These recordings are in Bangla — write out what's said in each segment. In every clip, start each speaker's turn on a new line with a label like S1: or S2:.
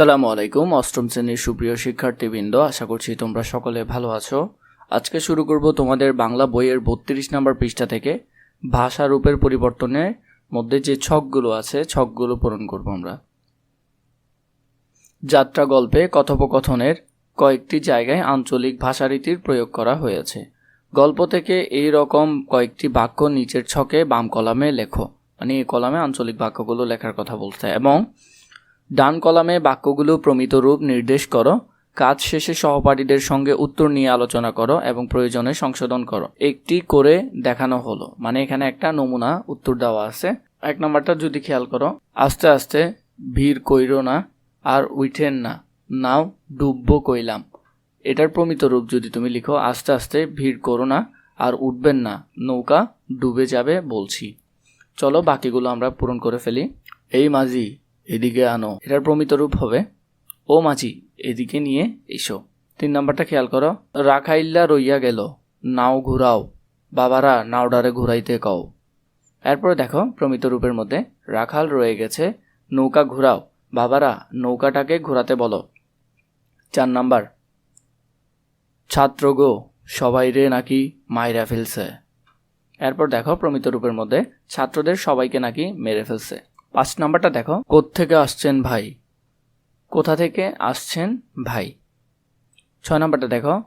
S1: সালামু আলাইকুম, অষ্টম শ্রেণির সুপ্রিয় শিক্ষার্থীবৃন্দ, আশা করছি তোমরা সকলে ভালো আছো। আজকে শুরু করব তোমাদের বাংলা বইয়ের বত্রিশ নম্বর পৃষ্ঠা থেকে। ভাষা রূপের পরিবর্তনের মধ্যে যে ছকগুলো আছে, ছকগুলো পূরণ করব আমরা। যাত্রা গল্পে কথোপকথনের কয়েকটি জায়গায় আঞ্চলিক ভাষারীতির প্রয়োগ করা হয়েছে। গল্প থেকে এই রকম কয়েকটি বাক্য নিচের ছকে বাম কলামে লেখো। মানে এই কলামে আঞ্চলিক বাক্যগুলো লেখার কথা বলছে এবং ডান কলামে বাক্যগুলো প্রমিত রূপ নির্দেশ করো। কাজ শেষে সহপাঠীদের সঙ্গে উত্তর নিয়ে আলোচনা করো এবং প্রয়োজনে সংশোধন করো। একটি করে দেখানো হলো। মানে এখানে একটা নমুনা উত্তর দেওয়া আছে। এক নম্বরটা যদি খেয়াল করো, আস্তে আস্তে ভিড় কইরো না আর উঠেন না। নাও ডুববো কইলাম। এটার প্রমিত রূপ যদি তুমি লিখো, আস্তে আস্তে ভিড় করো না আর উঠবেন না। নৌকা ডুবে যাবে বলছি। চলো বাকিগুলো আমরা পূরণ করে ফেলি। এই মাঝি এদিকে আনো। এটার প্রমিত রূপ হবে, ও মাঝি, এদিকে নিয়ে এসো। তিন নাম্বারটা খেয়াল করো, রাখাইল্লা রইয়া গেল, নাও ঘুরাও, বাবারা নাওডারে ঘুরাইতে কও। এরপরে দেখো, প্রমিত রূপের মধ্যে, রাখাল রয়ে গেছে, নৌকা ঘুরাও, বাবারা নৌকাটাকে ঘোরাতে বলো। চার নাম্বার ছাত্র গো সবাই রে নাকি মাইরা ফেলছে? এরপর দেখো, প্রমিত রূপের মধ্যে, ছাত্রদের সবাইকে নাকি মেরে ফেলছে? পাঁচ নাম্বারটা দেখো। থেকে আসছেন ভাই? কোথা থেকে আসছেন ভাই? ছয় নাম্বারটা দেখো।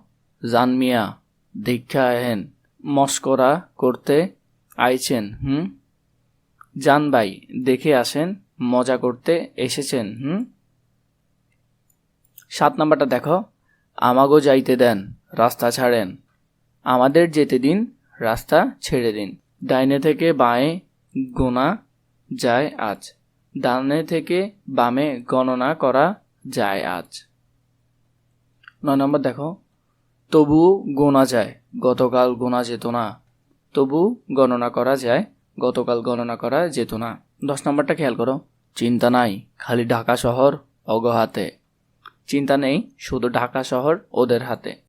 S1: জানমিয়া, দীক্ষা আহেন, মস্করা করতে আইছেন, হুম? জান ভাই, দেখে আসেন, মজা করতে এসেছেন, হুম? সাত নাম্বারটা দেখো। আমাগো যাইতে দেন, রাস্তা ছাড়েন। আমাদের যেতে দিন, রাস্তা ছেড়ে দিন। ডাইনে থেকে বাঁয়ে গোনা যায় আজ। ডানে থেকে বামে গণনা করা যায় আজ। নয় নম্বর দেখো। তবু গোনা যায়, গতকাল গোনা যেত না। তবু গণনা করা যায়, গতকাল গণনা করা যেত না। দশ নম্বরটা খেয়াল করো। চিন্তা নাই, খালি ঢাকা শহর অগহাতে চিন্তা নেই, শুধু ঢাকা শহর ওদের হাতে।